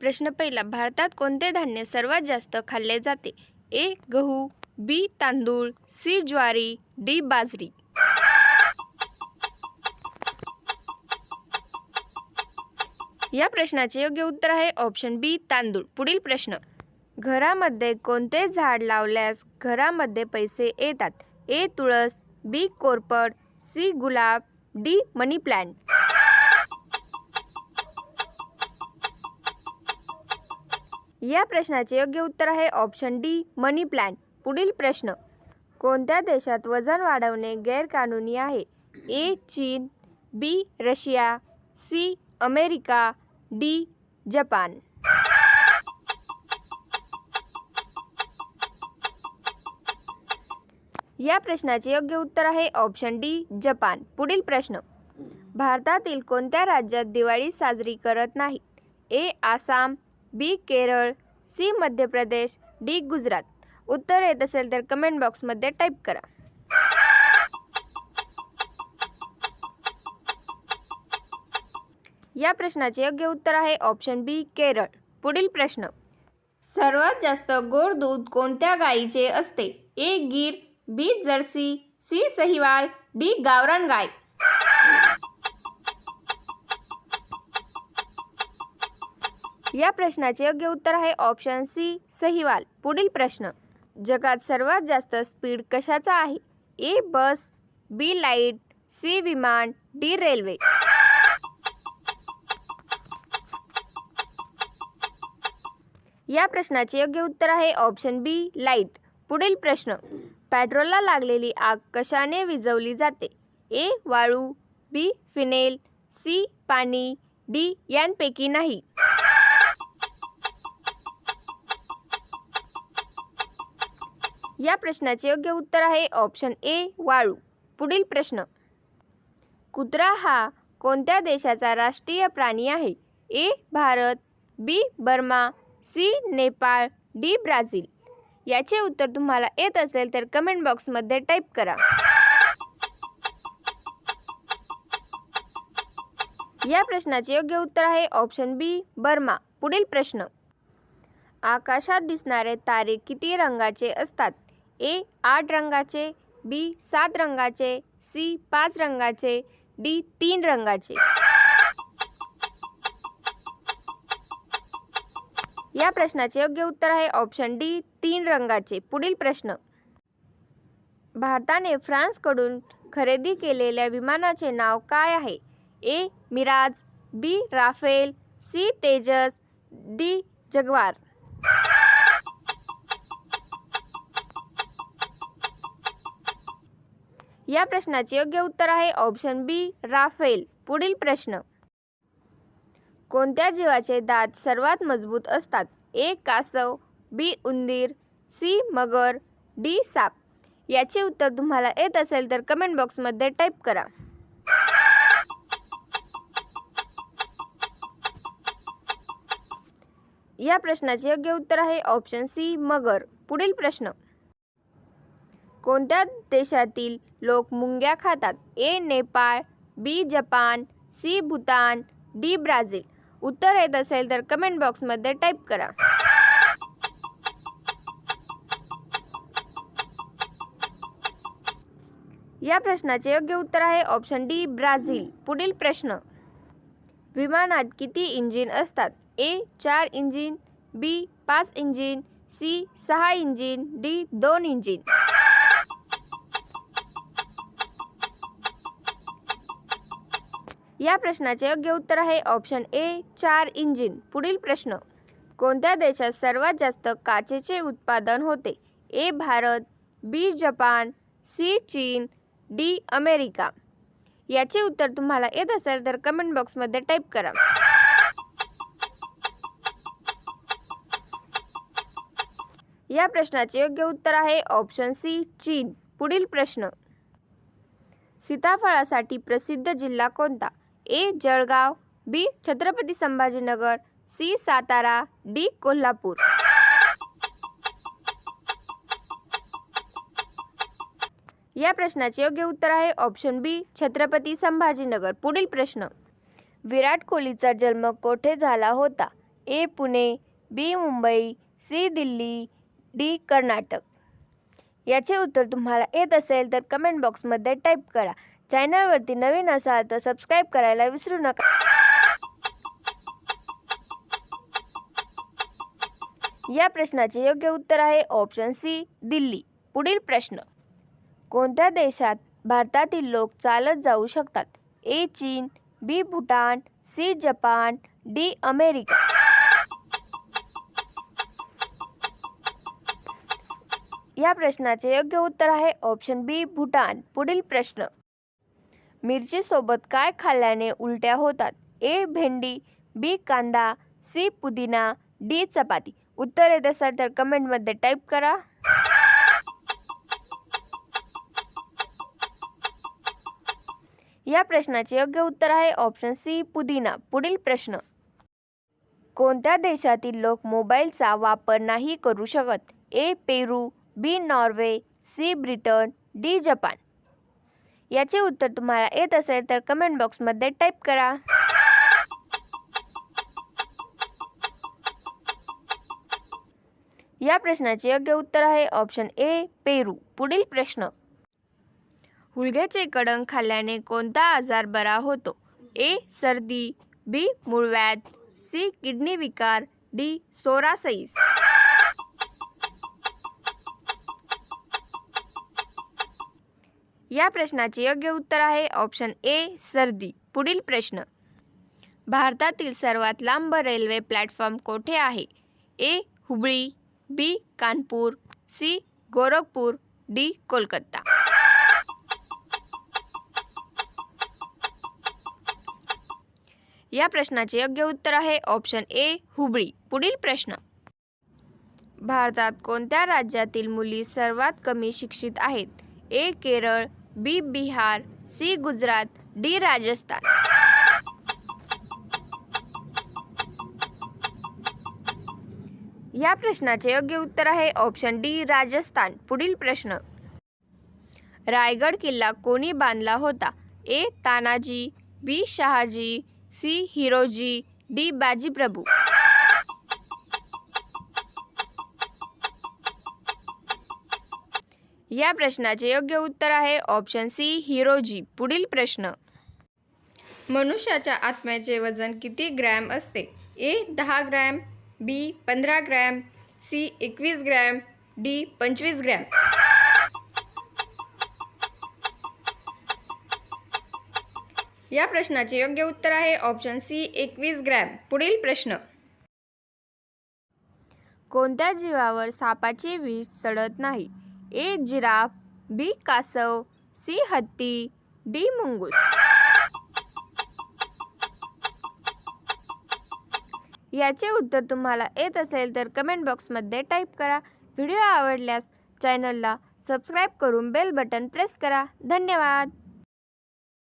प्रश्न पहिला भारतात कोणते धान्य सर्वात जास्त खाल्ले जाते? ए गहू बी तांदूळ सी ज्वारी डी बाजरी. या प्रश्नाचे योग्य उत्तर आहे ऑप्शन बी तांदूळ. पुढील प्रश्न. घरामध्ये कोणते झाड लावल्यास घरामध्ये पैसे येतात? ए तुळस बी कोरपड सी गुलाब डी मनी प्लांट. या प्रश्नाचे योग्य उत्तर आहे ऑप्शन डी मनी प्लॅन पुढील प्रश्न. कोणत्या देशात वजन वाढवणे गैरकानूनी आहे? ए चीन B Russia C America D Japan. या प्रश्नाचे योग्य उत्तर आहे ऑप्शन डी जपान. पुढील प्रश्न. भारतातील कोणत्या राज्यात दिवाळी साजरी करत नाही? A Assam B Kerala C Madhya Pradesh D Gujarat. उत्तर येत असेल तर कमेंट बॉक्समध्ये टाईप करा. या प्रश्नाचे योग्य उत्तर आहे ऑप्शन बी केरळ. पुढील प्रश्न. सर्वात जास्त गोड दूध कोणत्या गायीचे असते? A Gir B Jersey C Sahiwal D गावरान गाय. या प्रश्नाचे योग्य उत्तर आहे ऑप्शन सी सहिवाल. पुढील प्रश्न. जगात सर्वात जास्त स्पीड कशाचा आहे? A bus B light C विमान डी रेल्वे या प्रश्नाचे योग्य उत्तर आहे ऑप्शन बी लाइट पुढील प्रश्न. पेट्रोलला लागलेली आग कशाने विझवली जाते? ए वाळू बी फिनेल सी पाणी डी यांपैकी नाही. या प्रश्नाचे योग्य उत्तर आहे ऑप्शन ए वाळू. पुढील प्रश्न. कुत्रा हा कोणत्या देशाचा राष्ट्रीय प्राणी आहे? A Bharat. B Burma. C Nepal. D Brazil. याचे उत्तर तुम्हाला येत असेल तर कमेंट बॉक्समध्ये टाईप करा. या प्रश्नाचे योग्य उत्तर आहे ऑप्शन बी बर्मा. पुढील प्रश्न. आकाशात दिसणारे तारे किती रंगाचे असतात? ए आठ रंगाचे बी सात रंगाचे सी पाच रंगाचे डी तीन रंगाचे. या प्रश्नाचे योग्य उत्तर आहे ऑप्शन डी तीन रंगाचे. पुढील प्रश्न. भारताने फ्रान्सकडून खरेदी केलेल्या विमानाचे नाव काय आहे? A Mirage B Rafale C Tejas D Jaguar. या प्रश्नाचे योग्य उत्तर आहे ऑप्शन बी राफेल. पुढील प्रश्न. कोणत्या जीवाचे दात सर्वात मजबूत असतात? ए कासव बी उंदीर सी मगर डी साप. याचे उत्तर तुम्हाला येत असेल तर कमेंट बॉक्समध्ये टाईप करा. या प्रश्नाचे योग्य उत्तर आहे ऑप्शन सी मगर. पुढील प्रश्न. कोणत्या देशातील लोक मुंग्या खातात? A Nepal B Japan C Bhutan D Brazil. उत्तर येत असेल तर कमेंट बॉक्समध्ये टाईप करा. या प्रश्नाचे योग्य उत्तर आहे ऑप्शन डी ब्राझील. पुढील प्रश्न. विमानात किती इंजिन असतात? ए चार इंजिन बी पाच इंजिन सी सहा इंजिन डी दोन इंजिन या प्रश्नाचे योग्य उत्तर आहे ऑप्शन ए चार इंजिन. पुढील प्रश्न. कोणत्या देशात सर्वात जास्त काचेचे उत्पादन होते? A Bharat B Japan C चीन डी अमेरिका. याचे उत्तर तुम्हाला येत असेल तर कमेंट बॉक्समध्ये टाईप करा. या प्रश्नाचे योग्य उत्तर आहे ऑप्शन सी चीन. पुढील प्रश्न. सीताफळासाठी प्रसिद्ध जिल्हा कोणता? A Jalgaon B Chhatrapati Sambhajinagar C Satara D Kolhapur. या प्रश्नाचे योग्य उत्तर आहे ऑप्शन बी छत्रपती संभाजीनगर. पुढील प्रश्न. विराट कोहलीचा जन्म कोठे झाला होता? A Pune B Mumbai C Delhi D Karnataka. याचे उत्तर तुम्हाला येत असेल तर कमेंट बॉक्समध्ये टाईप करा. चॅनलवरती नवीन असाल तर सबस्क्राईब करायला विसरू नका. या प्रश्नाचे योग्य उत्तर आहे ऑप्शन सी दिल्ली. पुढील प्रश्न. कोणत्या देशात भारतातील लोक चालत जाऊ शकतात? ए चीन B Bhutan C Japan D America. या प्रश्नाचे योग्य उत्तर आहे ऑप्शन बी भूटान. पुढील प्रश्न. मिरचीसोबत काय खाल्ल्याने उलट्या होतात? ए भेंडी बी कांदा सी पुदिना डी चपाती. उत्तर येत असेल तर कमेंटमध्ये टाईप करा. या प्रश्नाचे योग्य उत्तर आहे ऑप्शन सी पुदिना. पुढील प्रश्न. कोणत्या देशातील लोक मोबाईलचा वापर नाही करू शकत? A Peru B Norway C Britain D Japan. याचे उत्तर तुम्हाला येत असेल तर कमेंट बॉक्समध्ये टाईप करा. या प्रश्नाचे योग्य उत्तर आहे ऑप्शन ए पेरू. पुढील प्रश्न. हुलग्याचे कडंग खाल्ल्याने कोणता आजार बरा होतो? ए सर्दी. बी मूळव्याध. सी किडनी विकार. D psoriasis. या प्रश्नाचे योग्य उत्तर आहे ऑप्शन ए सर्दी. पुढील प्रश्न. भारतातील सर्वात लांब रेल्वे प्लॅटफॉर्म कोठे आहे? A Hubli B Kanpur C Gorakhpur D Kolkata. या प्रश्नाचे योग्य उत्तर आहे ऑप्शन ए हुबळी. पुढील प्रश्न. भारतात कोणत्या राज्यातील मुली सर्वात कमी शिक्षित आहेत? A Kerala B Bihar C Gujarat D Rajasthan. या प्रश्नाचे योग्य उत्तर आहे ऑप्शन डी राजस्थान. पुढील प्रश्न. रायगड किल्ला कोणी बांधला होता? A Tanaji B Shahaji C Hiroji D Bajiprabhu. या प्रश्नाचे योग्य उत्तर आहे ऑप्शन सी हिरोजी पुढील प्रश्न. मनुष्याच्या आत्म्याचे वजन किती ग्रॅम असते? ए दहा ग्रॅम बी पंधरा ग्रॅम सी एकवीस ग्रॅम डी पंचवीस ग्रॅम. या प्रश्नाचे योग्य उत्तर आहे ऑप्शन सी एकवीस ग्रॅम. पुढील प्रश्न. कोणत्या जीवावर सापाची वीज चढत नाही? ए जिराफ बी कासव सी हत्ती डी मुंगूस. याचे उत्तर तुम्हाला येत असेल तर कमेंट बॉक्समध्ये टाईप करा. व्हिडिओ आवडल्यास चॅनलला सबस्क्राईब करून बेल बटन प्रेस करा. धन्यवाद.